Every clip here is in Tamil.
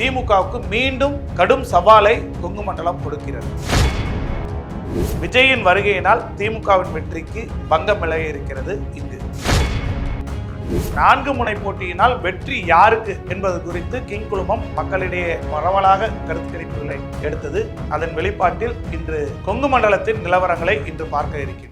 திமுகவுக்கு மீண்டும் கடும் சவாலை கொங்கு மண்டலம் கொடுக்கிறது. விஜயின் வருகையினால் திமுகவின் வெற்றிக்கு பங்கம் விளைய இருக்கிறது இங்கு. நான்கு முனை போட்டியினால் வெற்றி யாருக்கு என்பது குறித்து கிங் குழுமம் மக்களிடையே பரவலாக கருத்து கணிப்புகளை எடுத்தது. அதன் வெளிப்பாட்டில் இன்று கொங்கு மண்டலத்தின் நிலவரங்களை இன்று பார்க்க இருக்கிறது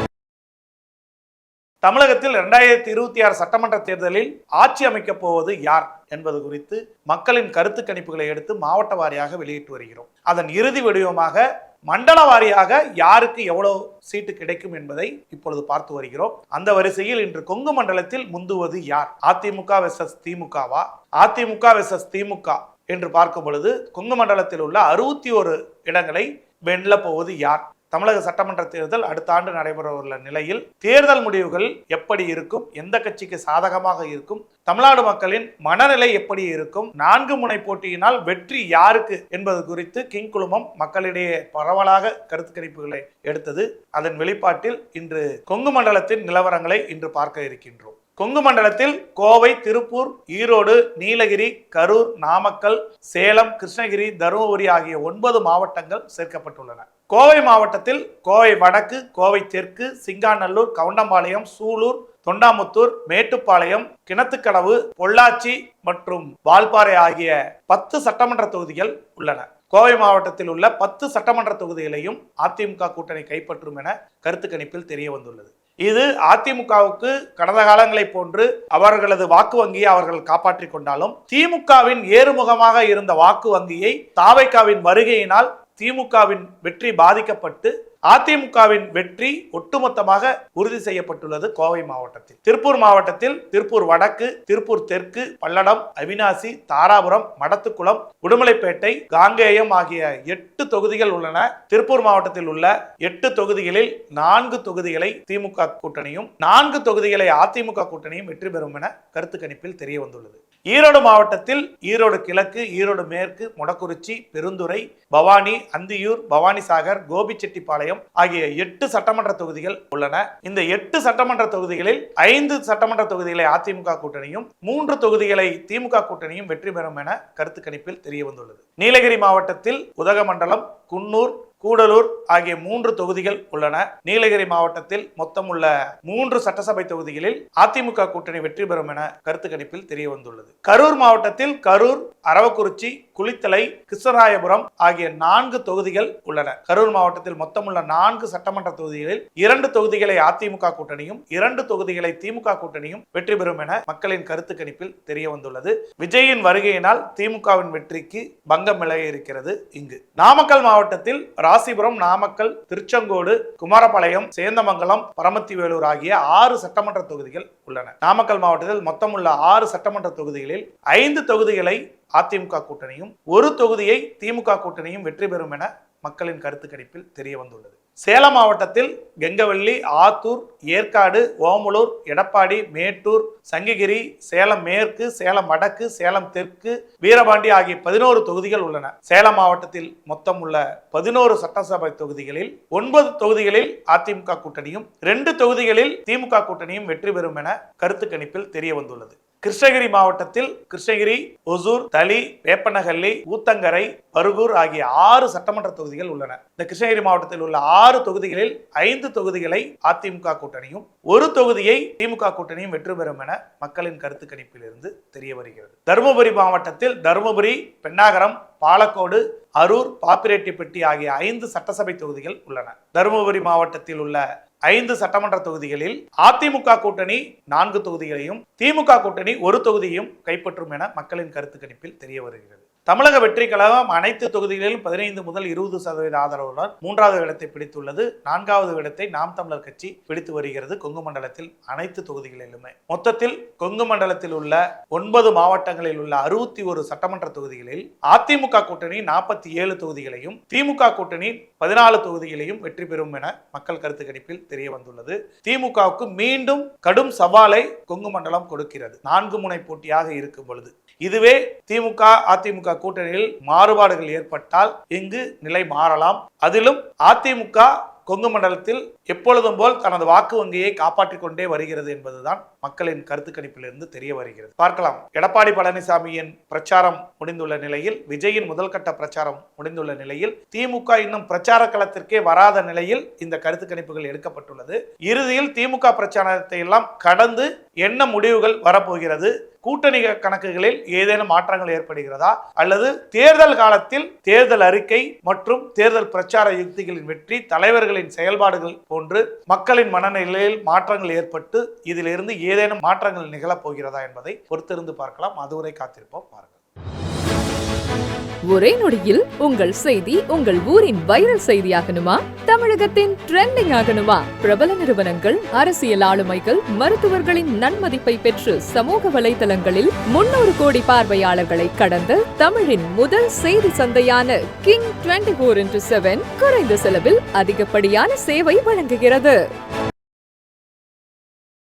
தமிழகத்தில் இரண்டாயிரத்தி இருபத்தி ஆறு சட்டமன்ற தேர்தலில் ஆட்சி அமைக்கப் போவது யார் என்பது குறித்து மக்களின் கருத்து கணிப்புகளை எடுத்து மாவட்ட வாரியாக வெளியிட்டு வருகிறோம். அதன் இறுதி வடிவமாக மண்டல வாரியாக யாருக்கு எவ்வளவு சீட்டு கிடைக்கும் என்பதை இப்பொழுது பார்த்து வருகிறோம். அந்த வரிசையில் இன்று கொங்கு மண்டலத்தில் முந்துவது யார்? அதிமுக வெர்சஸ் திமுகவா? அதிமுக வெர்சஸ் திமுக என்று பார்க்கும் பொழுது கொங்கு மண்டலத்தில் உள்ள அறுபத்தி ஒரு இடங்களை வெல்ல போவது யார்? தமிழக சட்டமன்ற தேர்தல் அடுத்த ஆண்டு நடைபெற உள்ள நிலையில் தேர்தல் முடிவுகள் எப்படி இருக்கும்? எந்த கட்சிக்கு சாதகமாக இருக்கும்? தமிழ்நாடு மக்களின் மனநிலை எப்படி இருக்கும்? நான்கு முனை போட்டியினால் வெற்றி யாருக்கு என்பது குறித்து கிங் குழுமம் மக்களிடையே பரவலாக கருத்து கணிப்புகளை எடுத்தது. அதன் வெளிப்பாட்டில் இன்று கொங்கு மண்டலத்தின் நிலவரங்களை இன்று பார்க்க இருக்கின்றோம். கொங்கு மண்டலத்தில் கோவை திருப்பூர் ஈரோடு நீலகிரி கரூர் நாமக்கல் சேலம் கிருஷ்ணகிரி தருமபுரி ஆகிய ஒன்பது மாவட்டங்கள் சேர்க்கப்பட்டுள்ளன. கோவை மாவட்டத்தில் கோவை வடக்கு கோவை தெற்கு சிங்காநல்லூர் கவுண்டம்பாளையம் சூலூர் தொண்டாமுத்தூர் மேட்டுப்பாளையம் கிணத்துக்கடவு பொள்ளாச்சி மற்றும் வால்பாறை ஆகிய பத்து சட்டமன்ற தொகுதிகள் உள்ளன. கோவை மாவட்டத்தில் உள்ள பத்து சட்டமன்ற தொகுதிகளையும் அதிமுக கூட்டணி கைப்பற்றும் என கருத்து கணிப்பில் தெரிய வந்துள்ளது. இது அதிமுகவுக்கு கடந்த காலங்களைப் போன்று அவர்களது வாக்கு வங்கியை அவர்கள் காப்பாற்றிக் கொண்டாலும் திமுகவின் ஏறுமுகமாக இருந்த வாக்கு வங்கியை தாவைக்காவின் வருகையினால் திமுகவின் வெற்றி பாதிக்கப்பட்டு அதிமுகவின் வெற்றி ஒட்டுமொத்தமாக உறுதி செய்யப்பட்டுள்ளது கோவை மாவட்டத்தில். திருப்பூர் மாவட்டத்தில் திருப்பூர் வடக்கு திருப்பூர் தெற்கு பல்லடம் அவினாசி தாராபுரம் மடத்துக்குளம் உடுமலைப்பேட்டை காங்கேயம் ஆகிய எட்டு தொகுதிகள் உள்ளன. திருப்பூர் மாவட்டத்தில் உள்ள எட்டு தொகுதிகளில் நான்கு தொகுதிகளை திமுக கூட்டணியும் நான்கு தொகுதிகளை அதிமுக கூட்டணியும் வெற்றி பெறும் என கருத்து கணிப்பில் தெரிய வந்துள்ளது. ஈரோடு மாவட்டத்தில் ஈரோடு கிழக்கு ஈரோடு மேற்கு மொடக்குறிச்சி பெருந்துறை பவானி அந்தியூர் பவானிசாகர் கோபிச்செட்டிப்பாளையம் ஆகிய எட்டு சட்டமன்ற தொகுதிகள் உள்ளன. இந்த எட்டு சட்டமன்ற தொகுதிகளில் ஐந்து சட்டமன்ற தொகுதிகளை அதிமுக கூட்டணியும் மூன்று தொகுதிகளை திமுக கூட்டணியும் வெற்றி பெறும் என கருத்து கணிப்பில் தெரிய வந்துள்ளது நீலகிரி மாவட்டத்தில் உதகமண்டலம் குன்னூர் கூடலூர் ஆகிய மூன்று தொகுதிகள் உள்ளன. நீலகிரி மாவட்டத்தில் மொத்தம் உள்ள மூன்று சட்டசபை தொகுதிகளில் அதிமுக கூட்டணி வெற்றி பெறும் என கருத்து கணிப்பில் தெரிய வந்துள்ளது கரூர் மாவட்டத்தில் கரூர் அரவக்குறிச்சி குளித்தலை கிருஷ்ணராயபுரம் ஆகிய நான்கு தொகுதிகள் உள்ளன. கரூர் மாவட்டத்தில் மொத்தம் உள்ள நான்கு சட்டமன்ற தொகுதிகளில் இரண்டு தொகுதிகளை அதிமுக கூட்டணியும் இரண்டு தொகுதிகளை திமுக கூட்டணியும் வெற்றி பெறும் என மக்களின் கருத்து கணிப்பில் தெரிய வந்துள்ளது. விஜயின் வருகையினால் திமுகவின் வெற்றிக்கு பங்கம் விலகி இருக்கிறது இங்கு. நாமக்கல் மாவட்டத்தில் ராசிபுரம் நாமக்கல் திருச்செங்கோடு குமாரபாளையம் சேந்தமங்கலம் பரமத்திவேலூர் ஆகிய ஆறு சட்டமன்ற தொகுதிகள் உள்ளன. நாமக்கல் மாவட்டத்தில் மொத்தம் உள்ள ஆறு சட்டமன்ற தொகுதிகளில் ஐந்து தொகுதிகளை அதிமுக கூட்டணியும் ஒரு தொகுதியை திமுக கூட்டணியும் வெற்றி பெறும் என மக்களின் கருத்து கணிப்பில் தெரிய வந்துள்ளது. சேலம் மாவட்டத்தில் கெங்கவள்ளி ஆத்தூர் ஏற்காடு ஓமலூர் எடப்பாடி மேட்டூர் சங்ககிரி சேலம் மேற்கு சேலம் வடக்கு சேலம் தெற்கு வீரபாண்டி ஆகிய பதினோரு தொகுதிகள் உள்ளன. சேலம் மாவட்டத்தில் மொத்தம் உள்ள பதினோரு சட்டசபை தொகுதிகளில் ஒன்பது தொகுதிகளில் அதிமுக கூட்டணியும் ரெண்டு தொகுதிகளில் திமுக கூட்டணியும் வெற்றி பெறும் என கருத்து கணிப்பில் தெரிய வந்துள்ளது. கிருஷ்ணகிரி மாவட்டத்தில் கிருஷ்ணகிரி ஒசூர் தளி வேப்பனஹள்ளி ஊத்தங்கரை பருகூர் ஆகிய ஆறு சட்டமன்ற தொகுதிகள் உள்ளன. இந்த கிருஷ்ணகிரி மாவட்டத்தில் உள்ள ஆறு தொகுதிகளில் ஐந்து தொகுதிகளை அதிமுக கூட்டணியும் ஒரு தொகுதியை திமுக கூட்டணியும் வெற்றி பெறும் என மக்களின் கருத்து கணிப்பிலிருந்து தெரிய வருகிறது. தருமபுரி மாவட்டத்தில் தருமபுரி பெண்ணாகரம் பாலக்கோடு அரூர் பாப்பிரெட்டிப்பட்டி ஆகிய ஐந்து சட்டசபை தொகுதிகள் உள்ளன. தருமபுரி மாவட்டத்தில் உள்ள ஐந்து சட்டமன்ற தொகுதிகளில் அதிமுக கூட்டணி நான்கு தொகுதிகளையும் திமுக கூட்டணி ஒரு தொகுதியையும் கைப்பற்றும் என மக்களின் கருத்து கணிப்பில் தெரிய வருகிறது. தமிழக வெற்றி கழகம் அனைத்து தொகுதிகளிலும் பதினைந்து முதல் இருபது சதவீத ஆதரவுடன் மூன்றாவது இடத்தை பிடித்துள்ளது. நான்காவது இடத்தை நாம் தமிழர் கட்சி பிடித்து வருகிறது. கொங்கு மண்டலத்தில் அனைத்து தொகுதிகளிலுமே. மொத்தத்தில் கொங்கு மண்டலத்தில் உள்ள ஒன்பது மாவட்டங்களில் உள்ள அறுபத்தி ஒரு சட்டமன்ற தொகுதிகளில் அதிமுக கூட்டணி நாற்பத்தி ஏழு தொகுதிகளையும் திமுக கூட்டணி பதினாலு தொகுதிகளையும் வெற்றி பெறும் என மக்கள் கருத்து கணிப்பில் தெரிய வந்துள்ளது. திமுகவுக்கு மீண்டும் கடும் சவாலை கொங்கு மண்டலம் கொடுக்கிறது. நான்கு முனை போட்டியாக இருக்கும் பொழுது இதுவே திமுக அதிமுக கூட்டணியில் மாறுபாடுகள் ஏற்பட்டால் இங்கு நிலை மாறலாம். அதிலும் அதிமுக கொங்கு மண்டலத்தில் எப்பொழுதும் போல் தனது வாக்கு வங்கியை காப்பாற்றிக் கொண்டே வருகிறது என்பதுதான் மக்களின் கருத்து கணிப்பிலிருந்து தெரிய வருகிறது. பார்க்கலாம். எடப்பாடி பழனிசாமியின் பிரச்சாரம் முடிந்துள்ள நிலையில் விஜயின் முதல் கட்ட பிரச்சாரம் முடிந்துள்ள நிலையில் திமுக இன்னும் பிரச்சார களத்திற்கே வராத நிலையில் இந்த கருத்து கணிப்புகள் எடுக்கப்பட்டுள்ளது. இறுதியில் திமுக பிரச்சாரத்தை எல்லாம் கடந்து என்ன முடிவுகள் வரப்போகிறது? கூட்டணி கணக்குகளில் ஏதேனும் மாற்றங்கள் ஏற்படுகிறதா? அல்லது தேர்தல் காலத்தில் தேர்தல் அறிக்கை மற்றும் தேர்தல் பிரச்சார யுக்திகளின் வெற்றி தலைவர்களின் செயல்பாடுகள் போன்று மக்களின் மனநிலையில் மாற்றங்கள் ஏற்பட்டு இதிலிருந்து ஏதேனும் மாற்றங்கள் நிகழப் போகிறதா என்பதை பொறுத்திருந்து பார்க்கலாம். அதுவரை காத்திருப்போம். பாருங்கள். ஒரே நொடியில் உங்கள் செய்தி உங்கள் ஊரின் வைரல் செய்தியாகணுமா? தமிழகத்தின் ட்ரெண்டிங் ஆகணுமா? பிரபல நிறுவனங்கள் அரசியல் ஆளுமைகள் மருத்துவர்களின் நன்மதிப்பை பெற்று சமூக வலைதளங்களில் முன்னூறு கோடி பார்வையாளர்களை கடந்த தமிழின் முதல் செய்தி சந்தையான king twenty four into seven குறைந்த செலவில் அதிகப்படியான சேவை வழங்குகிறது.